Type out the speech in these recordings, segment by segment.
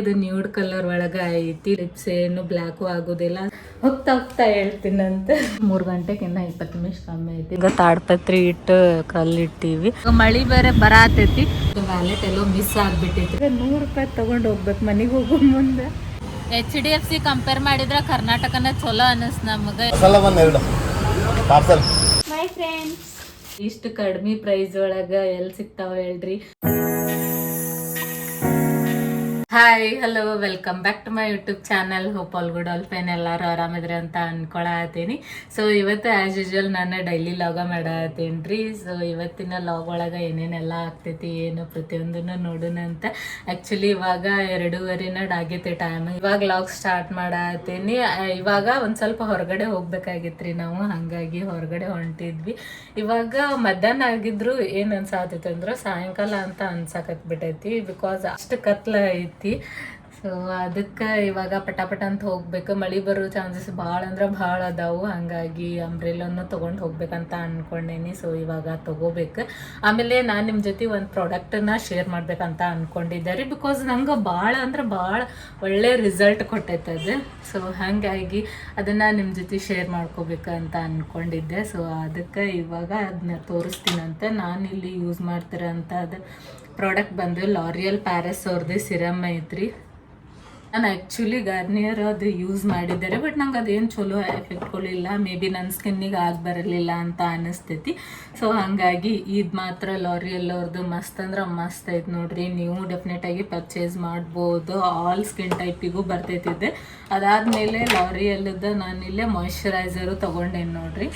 ಇದು nude colour ಒಳಗ ಐತಿ. ಲಿಪ್ಸ್ ಏನು ಬ್ಲ್ಯಾಕು ಆಗೋದಿಲ್ಲ. ಹೋಗ್ತಾ ಹೋಗ್ತಾ ಹೇಳ್ತೀನಂತ ಮೂರ್ ಗಂಟೆ ಕಿಂತ ಇಪ್ಪತ್ತು ನಿಮಿಷ ಕಮ್ಮಿ ಐತಿ. ಈಗ ತಾಡ್ಪತ್ರಿ ಇಟ್ಟು ಕಲ್ಲಿಟ್ಟಿವಿ. ಮಳಿ ಬೇರೆ ಬರಾತೈತಿ. ವ್ಯಾಲೆಟ್ ಎಲ್ಲೋ ಮಿಸ್ ಆಗ್ಬಿಟ್ಟಿತ್ತು. ನೂರು ರೂಪಾಯಿ ತಗೊಂಡ್ ಹೋಗ್ಬೇಕು ಮನೆಗೆ ಹೋಗೋ ಮುಂದೆ. H D F C compare ಮಾಡಿದ್ರೆ ಕರ್ನಾಟಕನ ಚಲೋ ಅನಿಸ್ ನಮಗೆ. ಮೈ ಫ್ರೆಂಡ್ಸ್ ಇಷ್ಟು ಕಡಿಮೆ ಪ್ರೈಸ್ ಒಳಗ ಎಲ್ಲಿ ಸಿಗ್ತಾವ ಹೇಳ್ರಿ? Hi hello welcome back to my YouTube channel hope all good all fine ಎಲ್ಲರೂ ಆರಾಮಿದ್ರೆ ಅಂತ ಅನ್ಕೊಳತ್ತೀನಿ. ಸೊ ಇವತ್ತು ಆ್ಯಸ್ ಯೂಶ್ವಲ್ ನಾನು ಡೈಲಿ ಲಾಗ ಮಾಡತ್ತೀನಿ ರೀ ಸೊ ಇವತ್ತಿನ ಲಾಗ್ ಒಳಗೆ ಏನೇನೆಲ್ಲ ಆಗ್ತೈತಿ, ಏನು ಪ್ರತಿಯೊಂದನ್ನು ನೋಡೋಣ ಅಂತ. ಆ್ಯಕ್ಚುಲಿ ಇವಾಗ ಎರಡೂವರೆನ ಆಗೈತಿ ಟೈಮ್ ಇವಾಗ ಲಾಗ್ ಸ್ಟಾರ್ಟ್ ಮಾಡತ್ತೀನಿ. ಇವಾಗ ಒಂದು ಸ್ವಲ್ಪ ಹೊರಗಡೆ ಹೋಗ್ಬೇಕಾಗಿತ್ತು ನಾವು, ಹಾಗಾಗಿ ಹೊರಗಡೆ ಹೊಂಟಿದ್ವಿ. ಇವಾಗ ಮಧ್ಯಾಹ್ನ ಆಗಿದ್ರು ಏನು ಅನ್ಸಾತೈತೆ ಅಂದ್ರೆ ಸಾಯಂಕಾಲ ಅಂತ ಅನ್ಸಾಕತ್ ಬಿಟ್ಟೈತಿ ಬಿಕಾಸ್ ಅಷ್ಟು ಕತ್ಲ ಐತಿ. okay ಸೊ ಅದಕ್ಕೆ ಇವಾಗ ಪಟ ಪಟ ಅಂತ ಹೋಗ್ಬೇಕು. ಮಳೆ ಬರೋ ಚಾನ್ಸಸ್ ಭಾಳ ಅಂದ್ರೆ ಭಾಳ ಅದಾವು. ಹಾಗಾಗಿ ಅಂಬ್ರೆಲನ್ನು ತೊಗೊಂಡು ಹೋಗ್ಬೇಕಂತ ಅನ್ಕೊಂಡೇನಿ. ಸೊ ಇವಾಗ ತಗೋಬೇಕು. ಆಮೇಲೆ ನಾನು ನಿಮ್ಮ ಜೊತೆ ಒಂದು ಪ್ರಾಡಕ್ಟನ್ನ ಶೇರ್ ಮಾಡ್ಬೇಕಂತ ಅನ್ಕೊಂಡಿದ್ದೆ ರೀ. ಬಿಕಾಸ್ ನಂಗೆ ಭಾಳ ಅಂದ್ರೆ ಭಾಳ ಒಳ್ಳೆ ರಿಸಲ್ಟ್ ಕೊಟ್ಟೈತೆ ಅದು. ಸೊ ಹಾಗಾಗಿ ಅದನ್ನು ನಿಮ್ಮ ಜೊತೆ ಶೇರ್ ಮಾಡ್ಕೋಬೇಕು ಅಂತ ಅನ್ಕೊಂಡಿದ್ದೆ. ಸೊ ಅದಕ್ಕೆ ಇವಾಗ ಅದನ್ನ ತೋರಿಸ್ತೀನಂತೆ ನಾನು ಇಲ್ಲಿ ಯೂಸ್ ಮಾಡ್ತಿರೋಂಥ ಅದು ಪ್ರಾಡಕ್ಟ್ ಬಂದು ಲಾರಿಯಲ್ ಪ್ಯಾರಸ್ ಅವ್ರದ್ದು ಸಿರಮ್ ಐತ್ರಿ. ನಾನು ಆ್ಯಕ್ಚುಲಿ ಗಾರ್ನಿಯರ್ ಅದು ಯೂಸ್ ಮಾಡಿದ್ದಾರೆ ಬಟ್ ನಂಗೆ ಅದೇನು ಚಲೋ ಎಫೆಕ್ಟ್ ಕೊಡಲಿಲ್ಲ. ಮೇ ಬಿ ನನ್ನ ಸ್ಕಿನ್ನಿಗೆ ಆಗಿ ಬರಲಿಲ್ಲ ಅಂತ ಅನಿಸ್ತೈತಿ. ಸೊ ಹಾಗಾಗಿ ಇದು ಮಾತ್ರ ಲಾರಿಯಲ್ ಅವ್ರದ್ದು ಮಸ್ತ್ ಅಂದ್ರೆ ಮಸ್ತ್ ಐತೆ ನೋಡ್ರಿ. ನೀವು ಡೆಫಿನೆಟಾಗಿ ಪರ್ಚೇಸ್ ಮಾಡ್ಬೋದು. ಆಲ್ ಸ್ಕಿನ್ ಟೈಪಿಗೂ ಬರ್ತೈತಿದ್ದೆ ಅದಾದಮೇಲೆ ಲಾರಿಯಲ್ದ ನಾನಿಲ್ಲೇ ಮಾಯ್ಶ್ಚರೈಸರು ತೊಗೊಂಡೇನು ನೋಡ್ರಿ.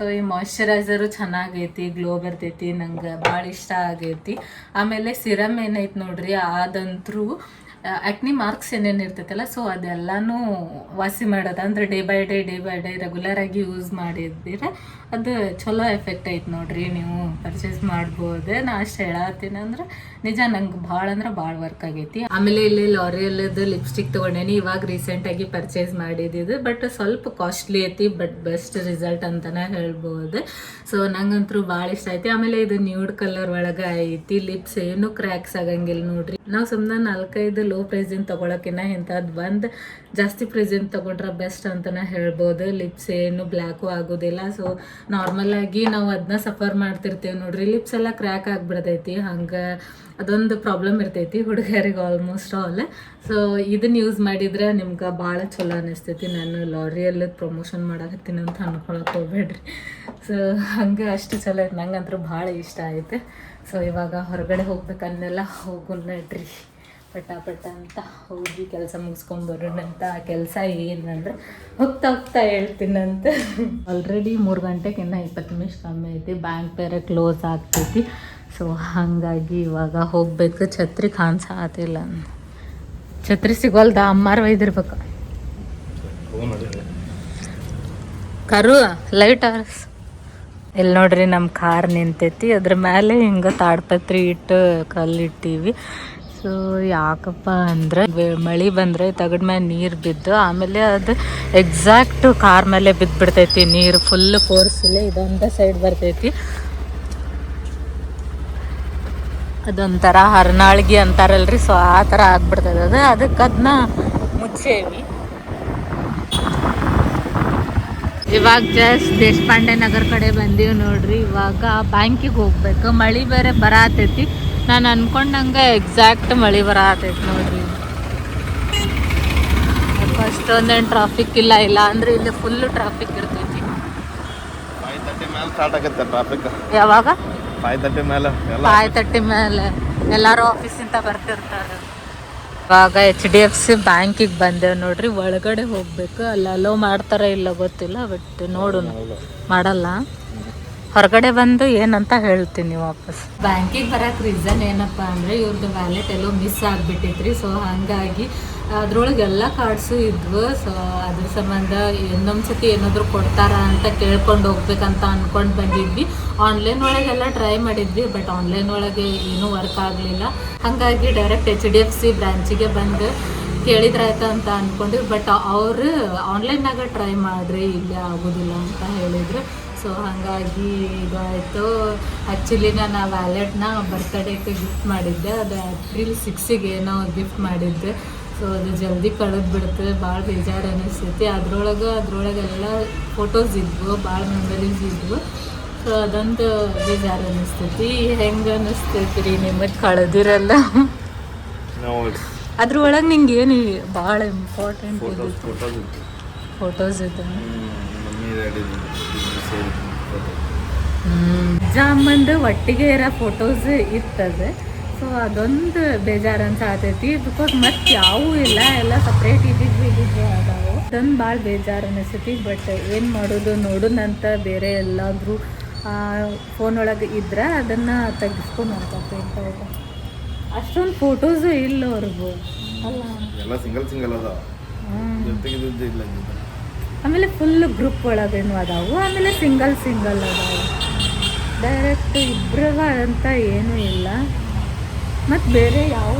ಸೊ ಈ ಮಾಯಿಶ್ಚರೈಸರು ಚೆನ್ನಾಗೈತಿ ಗ್ಲೋ ಬರ್ತೈತಿ, ನಂಗೆ ಭಾಳ ಇಷ್ಟ ಆಗೈತಿ. ಆಮೇಲೆ ಸಿರಮ್ ಏನೈತಿ ನೋಡ್ರಿ, ಅದಂತರೂ ಆ್ಯಕ್ನಿ ಮಾರ್ಕ್ಸ್ ಏನೇನು ಇರ್ತೈತಲ್ಲ ಸೊ ಅದೆಲ್ಲನೂ ವಾಸಿ ಮಾಡೋದು? ಅಂದ್ರೆ day by day day by day regular ಆಗಿ ಯೂಸ್ ಮಾಡಿದ್ದೀರ ಅದು ಚಲೋ ಎಫೆಕ್ಟ್ ಐತೆ ನೋಡ್ರಿ ನೀವು ಪರ್ಚೇಸ್ ಮಾಡ್ಬೋದು. ನಾ ಅಷ್ಟು ಹೇಳತ್ತೀನಿ ಅಂದ್ರೆ ನಿಜ ನಂಗೆ ಭಾಳ ಅಂದ್ರೆ ಭಾಳ ವರ್ಕ್ ಆಗೈತಿ. ಆಮೇಲೆ ಇಲ್ಲಿ ಲಾರಿಯಲ್ದು ಲಿಪ್ಸ್ಟಿಕ್ ತೊಗೊಂಡೇನಿ, ಇವಾಗ ರೀಸೆಂಟ್ ಆಗಿ ಪರ್ಚೇಸ್ ಮಾಡಿದ್ದು ಬಟ್ ಸ್ವಲ್ಪ ಕಾಸ್ಟ್ಲಿ ಐತಿ ಬಟ್ ಬೆಸ್ಟ್ ರಿಸಲ್ಟ್ ಅಂತಾನೆ ಹೇಳ್ಬೋದು. ಸೊ ನಂಗಂತೂ ಭಾಳ ಇಷ್ಟ ಐತಿ ಆಮೇಲೆ ಇದು ನ್ಯೂಡ್ ಕಲರ್ ಒಳಗೆ ಐತಿ ಲಿಪ್ಸ್ ಏನು ಕ್ರ್ಯಾಕ್ಸ್ ಆಗಂಗಿಲ್ಲ ನೋಡ್ರಿ. ನಾವು ಸುಮ್ಮನೆ ನಾಲ್ಕೈದು ಲೋ ಪ್ರೈಸಿಂದ ತೊಗೊಳಕಿನ್ನ ಇಂಥದ್ದು ಬಂದು ಜಾಸ್ತಿ ಪ್ರೈಸಿಂದ ತೊಗೊಂಡ್ರೆ ಬೆಸ್ಟ್ ಅಂತಲೇ ಹೇಳ್ಬೋದು. ಲಿಪ್ಸ್ ಏನು ಬ್ಲ್ಯಾಕು ಆಗೋದಿಲ್ಲ. ಸೊ ನಾರ್ಮಲ್ ಆಗಿ ನಾವು ಅದನ್ನ ಸಫರ್ ಮಾಡ್ತಿರ್ತೀವಿ ನೋಡ್ರಿ. ಲಿಪ್ಸ್ ಎಲ್ಲ ಕ್ರ್ಯಾಕ್ ಆಗಿಬಿಡ್ತೈತಿ. ಹಂಗೆ ಅದೊಂದು ಪ್ರಾಬ್ಲಮ್ ಇರ್ತೈತಿ ಹುಡುಗರಿಗೆ ಆಲ್ಮೋಸ್ಟ್ ಆಲ್ ಸೊ ಇದನ್ನ ಯೂಸ್ ಮಾಡಿದ್ರೆ ನಿಮ್ಗೆ ಭಾಳ ಚಲೋ ಅನಿಸ್ತೈತಿ. ನಾನು ಲಾರಿಯಲ್ಲಿ ಪ್ರಮೋಷನ್ ಮಾಡಕತ್ತೀನಿ ಅಂತ ಅನ್ಕೊಳಕ್ಕೆ ಹೋಗ್ಬೇಡ್ರಿ. ಸೊ ಹಂಗೆ ಅಷ್ಟು ಚಲೋ ಐತೆ ನಂಗಂತೂ ಭಾಳ ಇಷ್ಟ ಐತೆ ಸೊ ಇವಾಗ ಹೊರಗಡೆ ಹೋಗ್ಬೇಕನ್ನೆಲ್ಲ ಹೋಗು ನಡ್ರಿ ಪಟ ಪಟ ಅಂತ ಹೋಗಿ ಕೆಲಸ ಮುಗಿಸ್ಕೊಂಬರೋಣಂತ ಆ ಕೆಲಸ ಏನಂದ್ರೆ ಹೋಗ್ತಾ ಹೋಗ್ತಾ ಹೇಳ್ತೀನಂತ. ಆಲ್ರೆಡಿ ಮೂರು ಗಂಟೆಗೆ ಇನ್ನೂ ಇಪ್ಪತ್ತು ನಿಮಿಷ ಕಮ್ಮಿ ಐತಿ. ಬ್ಯಾಂಕ್ ಬೇರೆ ಕ್ಲೋಸ್ ಆಗ್ತೈತಿ. ಸೊ ಹಾಗಾಗಿ ಇವಾಗ ಹೋಗ್ಬೇಕು. ಛತ್ರಿ ಕಾಣಿಸಾತಿಲ್ಲ ಛತ್ರಿ ಸಿಗೋಲ್ದ? ಅಮ್ಮಾರು ಒಯ್ದಿರ್ಬೇಕು. ಕರು ಲೈಟ್ ಆರ್ಸ್. ಇಲ್ಲಿ ನೋಡ್ರಿ ನಮ್ಮ ಕಾರ್ ನಿಂತೈತಿ. ಅದ್ರ ಮೇಲೆ ಹಿಂಗೆ ತಾಡ್ಪತ್ರಿ ಇಟ್ಟು ಕಲ್ಲಿಟ್ಟಿವಿ. ಸೊ ಯಾಕಪ್ಪ ಅಂದ್ರೆ ಮಳೆ ಬಂದ್ರೆ ತಗಡ್ ಮೇಲೆ ನೀರು ಬಿದ್ದು, ಆಮೇಲೆ ಅದು ಎಕ್ಸಾಕ್ಟ್ ಕಾರ್ ಮೇಲೆ ಬಿದ್ದುಬಿಡ್ತೈತಿ ನೀರು ಫುಲ್ ಫೋರ್ಸಲ್ಲೇ ಇದೊಂದ ಸೈಡ್ ಬರ್ತೈತಿ. ಅದೊಂಥರ ಹರ್ನಾಳ್ಗಿ ಅಂತಾರಲ್ರಿ. ಸೊ ಆ ಥರ ಆಗ್ಬಿಡ್ತದೆ ಅದು ಅದಕ್ಕೆ ಅದನ್ನ ಮುಚ್ಚೇವಿ. ಇವಾಗ ಜಸ್ಟ್ ದೇಶಪಾಂಡೆ ನಗರ ಕಡೆ ಬಂದೀವಿ ನೋಡ್ರಿ. ಇವಾಗ ಬ್ಯಾಂಕಿಗೆ ಹೋಗ್ಬೇಕು. ಮಳಿ ಬೇರೆ ಬರಾತೈತಿ. ನಾನು ಅನ್ಕೊಂಡಂಗೆ ಎಕ್ಸಾಕ್ಟ್ ಮಳಿ ಬರಾತೈತಿ ನೋಡ್ರಿ. ಅಷ್ಟೊಂದೇನು ಟ್ರಾಫಿಕ್ ಇಲ್ಲ ಇಲ್ಲ ಅಂದ್ರೆ ಇಲ್ಲಿ ಫುಲ್ ಟ್ರಾಫಿಕ್ ಇರ್ತೈತಿ. ಸ್ಟಾರ್ಟ್ ಆಗುತ್ತೆ ಟ್ರಾಫಿಕ್ ಯಾವಾಗ? ಫೈವ್ ತರ್ಟಿ ಮೇಲೆ ಎಲ್ಲ ಫೈವ್ ತರ್ಟಿ ಮೇಲೆ ಎಲ್ಲರೂ ಆಫೀಸಿಂದ ಬರ್ತಿರ್ತಾರೆ. ಇವಾಗ ಎಚ್ ಡಿ ಎಫ್ ಸಿ ಬ್ಯಾಂಕಿಗೆ ಬಂದೇವು ನೋಡ್ರಿ, ಒಳಗಡೆ ಹೋಗ್ಬೇಕು. ಅಲ್ಲ ಅಲೋ ಮಾಡ್ತಾರ ಇಲ್ಲ ಗೊತ್ತಿಲ್ಲ ಬಟ್ ನೋಡು ಮಾಡಲ್ಲ. ಹೊರಗಡೆ ಬಂದು ಏನಂತ ಹೇಳ್ತೀನಿ ವಾಪಸ್. ಬ್ಯಾಂಕಿಗೆ ಬರಕ್ಕೆ ರೀಸನ್ ಏನಪ್ಪ ಅಂದರೆ ಇವ್ರದ್ದು ವ್ಯಾಲೆಟ್ ಎಲ್ಲೋ ಮಿಸ್ ಆಗಿಬಿಟ್ಟಿತ್ರಿ ಸೊ ಹಾಗಾಗಿ ಅದ್ರೊಳಗೆ ಎಲ್ಲ ಕಾರ್ಡ್ಸು ಇದ್ವು. ಸೊ ಅದ್ರ ಸಂಬಂಧ ಇನ್ನೊಂದು ಸತಿ ಏನಾದರೂ ಕೊಡ್ತಾರ ಅಂತ ಕೇಳ್ಕೊಂಡು ಹೋಗ್ಬೇಕಂತ ಅಂದ್ಕೊಂಡು ಬಂದಿದ್ವಿ. ಆನ್ಲೈನ್ ಒಳಗೆಲ್ಲ ಟ್ರೈ ಮಾಡಿದ್ವಿ ಬಟ್ ಆನ್ಲೈನ್ ಒಳಗೆ ಏನೂ ವರ್ಕ್ ಆಗಲಿಲ್ಲ. ಹಾಗಾಗಿ direct H D F C ಬ್ರ್ಯಾಂಚಿಗೆ ಬಂದು ಕೇಳಿದ್ರಾಯ್ತು ಅಂತ ಅಂದ್ಕೊಂಡ್ವಿ ಬಟ್ ಅವರು ಆನ್ಲೈನ್ನಾಗ ಟ್ರೈ ಮಾಡಿರಿ, ಇಲ್ಲೇ ಆಗೋದಿಲ್ಲ ಅಂತ ಹೇಳಿದರು. ಸೊ ಹಾಗಾಗಿ ಇದಾಯಿತು. ಆ್ಯಕ್ಚುಲಿ ನಾನು ಆ ವ್ಯಾಲೆಟ್ನ ಬರ್ತ್ಡೇಗೆ ಗಿಫ್ಟ್ ಮಾಡಿದ್ದೆ. ಅದು ಏಪ್ರಿಲ್ ಸಿಕ್ಸಿಗೆ ಏನೋ ಗಿಫ್ಟ್ ಮಾಡಿದ್ದೆ. ಸೊ ಅದು ಜಲ್ದಿ ಕಳೆದು ಬಿಡ್ತದೆ ಭಾಳ ಬೇಜಾರು ಅನಿಸ್ತೈತಿ. ಅದ್ರೊಳಗೆ ಅದ್ರೊಳಗೆಲ್ಲ ಫೋಟೋಸ್ ಇದ್ವು ಭಾಳ ಮೆಮರೀಸ್ ಇದ್ವು. ಸೊ ಅದೊಂದು ಬೇಜಾರು ಅನಿಸ್ತೈತಿ. ಹೆಂಗೆ ಅನ್ನಿಸ್ತೈತಿ ರೀ ನಿಮಗೆ ಕಳೆದಿರಲ್ಲ? ಅದ್ರೊಳಗೆ ನಿಂಗೆ ಏನು ಭಾಳ ಇಂಪಾರ್ಟೆಂಟ್ ಫೋಟೋಸ್ ಇದೆ ಮಮ್ಮಿ ಎಕ್ಸಾಮ್ ಬಂದು ಒಟ್ಟಿಗೆ ಇರೋ ಫೋಟೋಸ್ ಇರ್ತದೆ. ಸೊ ಅದೊಂದು ಬೇಜಾರು ಅನ್ಸಾತೈತಿ ಬಿಕಾಸ್ ಮತ್ತೆ ಯಾವೂ ಇಲ್ಲ. ಎಲ್ಲ ಸಪ್ರೇಟ್ ಇದ್ದಿದ್ವಿ ಇದ್ದಿದ್ವಿ ಅದಾವು ಅದೊಂದು ಭಾಳ ಬೇಜಾರು ಅನಿಸ್ತೈತಿ. ಬಟ್ ಏನು ಮಾಡೋದು ನೋಡೋಣಂತ ಬೇರೆ ಎಲ್ಲಾದರೂ ಫೋನ್ ಒಳಗೆ ಇದ್ರೆ ಅದನ್ನು ತೆಗಿಸ್ಕೊಂಡು ಅಂತ ಅಷ್ಟೊಂದು ಫೋಟೋಸು ಇಲ್ಲ ಅವ್ರಿಗೂ. ಅಲ್ಲ. ಎಲ್ಲ ಸಿಂಗಲ್ ಸಿಂಗಲ್ ಅದಾವ. ಆಮೇಲೆ ಫುಲ್ ಗ್ರೂಪ್ ಒಳಗೇನು ಅದಾವು. ಆಮೇಲೆ ಸಿಂಗಲ್ ಸಿಂಗಲ್ ಅದಾವು. ಡೈರೆಕ್ಟ್ ಇಬ್ರವ ಅಂತ ಏನೂ ಇಲ್ಲ. ಮತ್ತು ಬೇರೆ ಯಾವ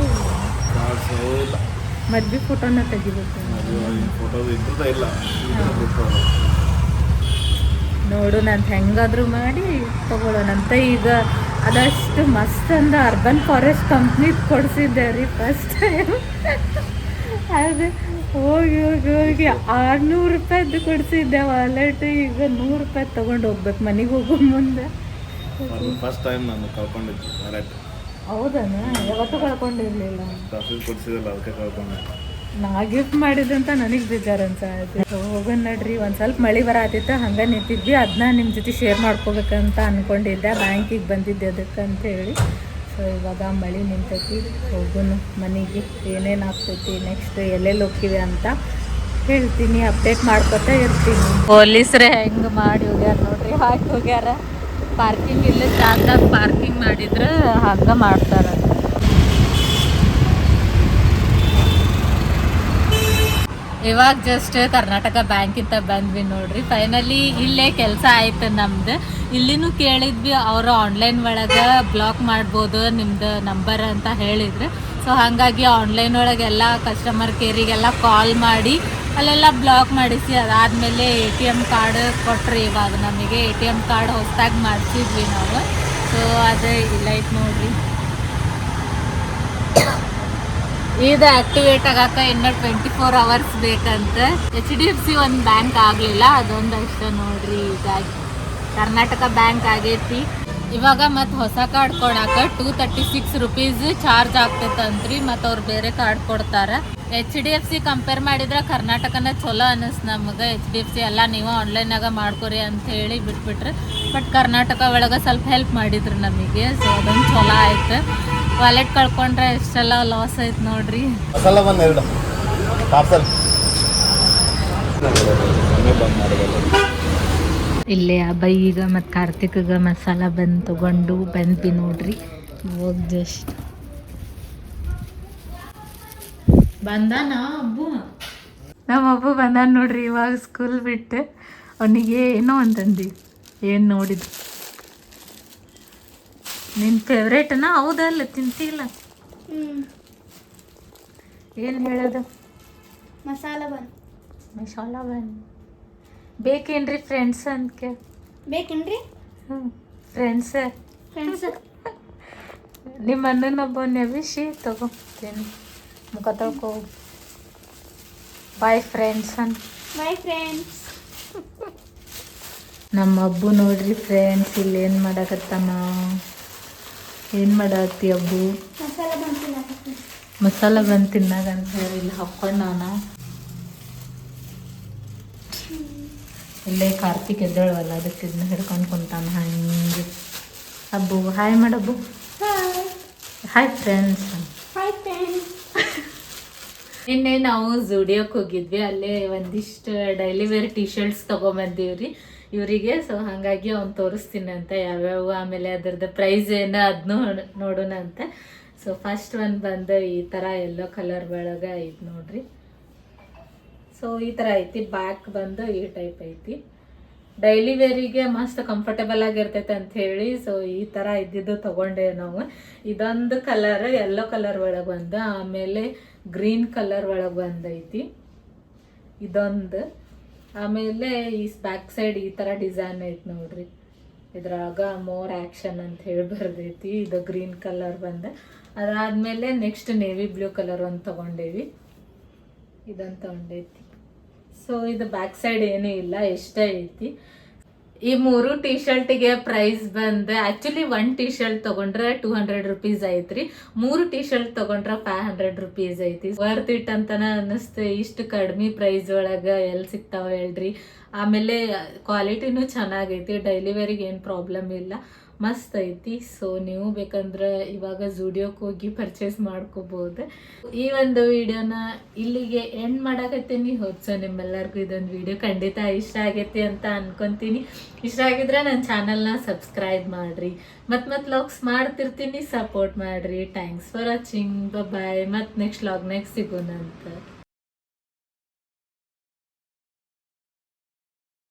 ಇಲ್ಲ. ಮದ್ವೆ ಫೋಟೋನ ತೆಗಿಬೇಕು. ಇದ್ದದ ಇಲ್ಲ. ಬಿಟ್ಟು ನೋಡು ನಾನು ಹೆಂಗಾದ್ರೂ ಮಾಡಿ ತಗೊಳ್ಳೋಣಂತ ಈಗ ಅದಷ್ಟು ಮಸ್ತ್ ಅಂದ ಅರ್ಬನ್ ಫಾರೆಸ್ಟ್ ಕಂಪ್ನಿ ಕೊಡಿಸಿದ್ದೆ ರೀ ಫಸ್ಟ್ ಟೈಮ್ ಅದು ಹೋಗಿ ಹೋಗಿ ಹೋಗಿ ಆರುನೂರು ರೂಪಾಯಿದ್ದು ಕೊಡಿಸಿದ್ದೆ ವಾಲೆಟ್ ಈಗ ನೂರು ರೂಪಾಯಿ ತೊಗೊಂಡು ಹೋಗ್ಬೇಕು ಮನೆಗೆ ಹೋಗೋ ಮುಂದೆ. ಫಸ್ಟ್ ಟೈಮ್ ನಾನು ಕಳ್ಕೊಂಡಿದ್ದೆ ಹೌದನ? ಯಾವತ್ತೂ ಕಳ್ಕೊಂಡಿರ್ಲಿಲ್ಲ. ಕೊಡ್ಸಿದಿಲ್ಲ ಅದಕ್ಕೆ ಕಳ್ಕೊಂಡೆ. ನಾ ಗಿಫ್ಟ್ ಮಾಡಿದಂತ ನನಗೆ ಬೇಜಾರು ಅನ್ಸಾಯ್ತು ಹೋಗೋಣ ನಡ್ರಿ ಒಂದು ಸ್ವಲ್ಪ ಮಳೆ ಬರತ್ತಿತ್ತು ಹಂಗೆ ನಿಂತಿದ್ವಿ. ಅದನ್ನ ನಿಮ್ಮ ಜೊತೆ ಶೇರ್ ಮಾಡ್ಕೋಬೇಕಂತ ಅನ್ಕೊಂಡಿದ್ದೆ. ಬ್ಯಾಂಕಿಗೆ ಬಂದಿದ್ದೆ ಅದಕ್ಕೆ ಅಂತ ಹೇಳಿ. ಸೊ ಇವಾಗ ಮಳೆ ನಿಂತೈತಿ. ಹೋಗೋನು ಮನೆಗೆ. ಏನೇನು ಆಗ್ತೈತಿ ನೆಕ್ಸ್ಟ್ ಎಲ್ಲೆಲ್ಲಿ ಹೋಗ್ತೀವಿ ಅಂತ ಹೇಳ್ತೀನಿ. ಅಪ್ಡೇಟ್ ಮಾಡ್ಕೊತಾ ಇರ್ತೀನಿ. ಪೊಲೀಸರೇ ಹೆಂಗೆ ಮಾಡಿ ಹೋಗ್ಯಾರ ನೋಡ್ರಿ. ಹಾಕಿ ಹೋಗ್ಯಾರ. ಪಾರ್ಕಿಂಗ್ ಇಲ್ಲ ಜಾಗದಾಗ ಪಾರ್ಕಿಂಗ್ ಮಾಡಿದ್ರೆ ಹಗ್ಗ ಮಾಡ್ತಾರೆ. ಇವಾಗ ಜಸ್ಟ್ ಕರ್ನಾಟಕ ಬ್ಯಾಂಕಿಂದ ಬಂದ್ವಿ ನೋಡ್ರಿ. ಫೈನಲಿ ಇಲ್ಲೇ ಕೆಲಸ ಆಯ್ತು ನಮ್ದು. ಇಲ್ಲಿನೂ ಕೇಳಿದ್ವಿ, ಅವರು ಆನ್ಲೈನ್ ಒಳಗೆ ಬ್ಲಾಕ್ ಮಾಡ್ಬೋದು, ನಿಮ್ದು ನಂಬರ್ ಅಂತ ಹೇಳಿದ್ರು. ಸೊ ಹಾಗಾಗಿ ಆನ್ಲೈನ್ ಒಳಗೆಲ್ಲ ಕಸ್ಟಮರ್ ಕೇರಿಗೆಲ್ಲ ಕಾಲ್ ಮಾಡಿ ಅಲ್ಲೆಲ್ಲ ಬ್ಲಾಕ್ ಮಾಡಿಸಿ, ಅದಾದಮೇಲೆ ಎ ಟಿ ಎಂ ಕಾರ್ಡ್ ಕೊಟ್ರಿ ಇವಾಗ ನಮಗೆ. ಎ ಟಿ ಎಂ ಕಾರ್ಡ್ ಹೊಸದಾಗಿ ಮಾಡಿಸಿದ್ವಿ ನಾವು. ಸೊ ಅದೇ ಇಲ್ಲ ಐತೆ ನೋಡ್ರಿ. ಇದು ಆಕ್ಟಿವೇಟ್ ಆಗಾಕ ಇನ್ನ ಟ್ವೆಂಟಿ ಫೋರ್ ಅವರ್ಸ್ ಬೇಕಂತ. ಎಚ್ ಡಿ ಎಫ್ ಸಿ ಒಂದು ಬ್ಯಾಂಕ್ ಆಗಲಿಲ್ಲ, ಅದೊಂದು ಅಷ್ಟೇ ನೋಡ್ರಿ ಈಗ. ಕರ್ನಾಟಕ ಬ್ಯಾಂಕ್ ಆಗೈತಿ. ಇವಾಗ ಮತ್ತೆ ಹೊಸ ಕಾರ್ಡ್ ಕೊಡಾಕ two thirty six rupees charge ಆಗ್ತೈತಂತ್ರಿ, ಮತ್ತು ಅವ್ರು ಬೇರೆ ಕಾರ್ಡ್ ಕೊಡ್ತಾರೆ. H D F C compare ಮಾಡಿದ್ರೆ ಕರ್ನಾಟಕನ ಚಲೋ ಅನಿಸ್ ನಮಗೆ. ಎಚ್ ಡಿ ಎಫ್ ಸಿ ಎಲ್ಲ ನೀವು ಆನ್ಲೈನಾಗ ಮಾಡ್ಕೊರಿ ಅಂತ ಹೇಳಿ ಬಿಟ್ಬಿಟ್ರೆ. ಬಟ್ ಕರ್ನಾಟಕ ಒಳಗೆ ಸ್ವಲ್ಪ ಹೆಲ್ಪ್ ಮಾಡಿದ್ರು ನಮಗೆ. ಸೊ ಅದೊಂದು ಚಲೋ ಆಯ್ತು. ವಾಲೆಟ್ ಕಳ್ಕೊಂಡ್ರೆ ಎಷ್ಟೆಲ್ಲ ಲಾಸ್ ಆಯ್ತು ನೋಡ್ರಿ. ಇಲ್ಲೇ ಅಬ್ಬಯ್ಯಿಗ ಮತ್ತು ಕಾರ್ತಿಕ್ಗ ಮಸಾಲ ಬಂದು ತಗೊಂಡು ಬಂದ್ವಿ ನೋಡ್ರಿ. ಹೋಗಿ ಜಸ್ಟ್ ಬಂದಾನ ಅಬ್ಬು. ನಮ್ಮ ಅಬ್ಬು ಬಂದಾನ ನೋಡ್ರಿ ಇವಾಗ ಸ್ಕೂಲ್ ಬಿಟ್ಟು ಅವನಿಗೆ ಏನೋ ಅಂತಂದಿ ಏನು ನೋಡಿದ್ದು. ನಿನ್ನ ಫೇವ್ರೇಟನ ಹೌದಲ್ಲ ತಿಂತಿಲ್ಲ ಏನು ಹೇಳೋದು? ಮಸಾಲ ಬನ್. ಮಸಾಲ ಬನ್. ಬೇಕೇನ್ರಿ ಫ್ರೆಂಡ್ಸ್ ಅಂತ ಬೇಕೇನ್ರಿ? ಹ್ಞೂ ಫ್ರೆಂಡ್ಸ್ ಫ್ರೆಂಡ್ಸ್ ನಿಮ್ಮ ಅಣ್ಣನೊಬ್ಬ ಅಭಿಷಿ ತಗೋತೀನಿ ಮುಖ ತೊಳ್ಕೊ bye friends an my friends ನಮ್ಮ ಅಬ್ಬು ನೋಡ್ರಿ ಫ್ರೆಂಡ್ಸ್ ಇಲ್ಲಿ ಏನು ಮಾಡಕತ್ತಾನ ಏನು ಮಾಡತ್ತಿ ಅಬ್ಬು? ಮಸಾಲ ಬಂದು ತಿನ್ನಾಗ ಅಂತ ಹೇಳಿ ಇಲ್ಲಿ ಹಾಕ್ಕೊಂಡು ನಾನು. ಇಲ್ಲೇ ಕಾರ್ತಿಕ್ ಎದ್ದೇಳವಲ್ಲ ಅದಕ್ಕೆ ಇದನ್ನ ಹಿಡ್ಕೊಂಡು ಕುಂತಾನ ಹಂಗೆ. ಅಬ್ಬು hi ಮಾಡಬ್ಬು. Hi hi friends hi friends ನಿನ್ನೆ ನಾವು ಜುಡಿಯೋಕ್ ಹೋಗಿದ್ವಿ, ಅಲ್ಲೇ ಒಂದಿಷ್ಟು ಡೈಲಿ ವೇರ್ ಟಿ ಶರ್ಟ್ಸ್ ತೊಗೊಂಬಂದೀವ್ರಿ ಇವರಿಗೆ. ಸೊ ಹಾಗಾಗಿ ಅವ್ನು ತೋರಿಸ್ತೀನಿ ಅಂತ ಯಾವ್ಯಾವ, ಆಮೇಲೆ ಅದ್ರದ್ದು ಪ್ರೈಸ್ ಏನ ಅದನ್ನೂ ನೋಡೋಣ ಅಂತ. ಸೊ ಫಸ್ಟ್ ಒಂದು ಬಂದು ಈ ಥರ ಎಲ್ಲೋ ಕಲರ್ ಒಳಗೆ ಐತಿ ನೋಡ್ರಿ. ಸೊ ಈ ಥರ ಐತಿ ಬ್ಯಾಕ್ ಬಂದು ಈ ಟೈಪ್ ಐತಿ. ಡೈಲಿ ವೇರಿಗೆ ಮಸ್ತ್ ಕಂಫರ್ಟಬಲ್ ಆಗಿರ್ತೈತೆ ಅಂತ ಹೇಳಿ ಸೊ ಈ ಥರ ಇದ್ದಿದ್ದು ತಗೊಂಡೆ ನಾವು. ಇದೊಂದು ಕಲರ್ ಎಲ್ಲೋ ಕಲರ್ ಒಳಗೆ ಬಂದು ಆಮೇಲೆ ಗ್ರೀನ್ ಕಲರ್ ಒಳಗೆ ಬಂದೈತಿ. ಇದೊಂದು. ಆಮೇಲೆ ಈ ಬ್ಯಾಕ್ ಸೈಡ್ ಈ ಥರ ಡಿಸೈನ್ ಐತಿ ನೋಡ್ರಿ. ಇದ್ರಾಗ ಮೋರ್ ಆ್ಯಕ್ಷನ್ ಅಂತ ಹೇಳಿ ಬರ್ದೈತಿ. ಇದು ಗ್ರೀನ್ ಕಲರ್ ಬಂದ. ಅದಾದ್ಮೇಲೆ ನೆಕ್ಸ್ಟ್ ನೇವಿ ಬ್ಲೂ ಕಲರ್ ಒಂದು ತೊಗೊಂಡೇವಿ. ಇದನ್ನು ತೊಗೊಂಡೈತಿ. ಸೊ ಇದು ಬ್ಯಾಕ್ ಸೈಡ್ ಏನೂ ಇಲ್ಲ, ಎಷ್ಟೇ ಐತಿ. ಈ ಮೂರು ಟಿ ಶರ್ಟ್ಗೆ ಪ್ರೈಸ್ ಬಂದು ಆ್ಯಕ್ಚುಲಿ ಒನ್ ಟಿ ಶರ್ಟ್ ತಗೊಂಡ್ರೆ ಟೂ ಹಂಡ್ರೆಡ್ ರುಪೀಸ್ ಐತ್ರಿ. ಮೂರು ಟಿ ಶರ್ಟ್ ತಗೊಂಡ್ರೆ ಫೈವ್ ಹಂಡ್ರೆಡ್ ರುಪೀಸ್ ಐತಿ. ವರ್ತ್ ಇಟ್ ಅಂತಾನೆ ಅನ್ನಿಸ್ತು. ಇಷ್ಟು ಕಡಿಮೆ ಪ್ರೈಸ್ ಒಳಗ ಎಲ್ಲಿ ಸಿಗ್ತಾವ ಹೇಳ್ರಿ. ಆಮೇಲೆ ಕ್ವಾಲಿಟಿನೂ ಚೆನ್ನಾಗೈತಿ. ಡೆಲಿವರಿಗೆ ಏನು ಪ್ರಾಬ್ಲಮ್ ಇಲ್ಲ. ಮಸ್ತ್ ಐತಿ. ಸೊ ನೀವು ಬೇಕಂದ್ರೆ ಇವಾಗ ಜುಡಿಯೋಕ್ಕೆ ಹೋಗಿ ಪರ್ಚೇಸ್ ಮಾಡ್ಕೋಬಹುದು ಈ ಒಂದು ವಿಡಿಯೋನ ಇಲ್ಲಿಗೆ ಎಂಡ್ ಮಾಡಾಕತ್ತೀನಿ. ಹೋದ್ ಸೊ ನಿಮ್ಮೆಲ್ಲರಿಗೂ ಇದೊಂದು ವಿಡಿಯೋ ಖಂಡಿತ ಇಷ್ಟ ಆಗೈತಿ ಅಂತ ಅನ್ಕೊಂತೀನಿ. ಇಷ್ಟ ಆಗಿದ್ರೆ ನನ್ನ ಚಾನಲ್ನ ಸಬ್ಸ್ಕ್ರೈಬ್ ಮಾಡ್ರಿ. ಮತ್ ಮತ್ ಲಾಗ್ಸ್ ಮಾಡ್ತಿರ್ತೀನಿ. ಸಪೋರ್ಟ್ ಮಾಡ್ರಿ. ಥ್ಯಾಂಕ್ಸ್ ಫಾರ್ ವಾಚಿಂಗ್ ಬಾಯ್ ಮತ್ತೆ ನೆಕ್ಸ್ಟ್ ಲಾಗ್ನಾಗ ಸಿಗೋಣ ಅಂತ.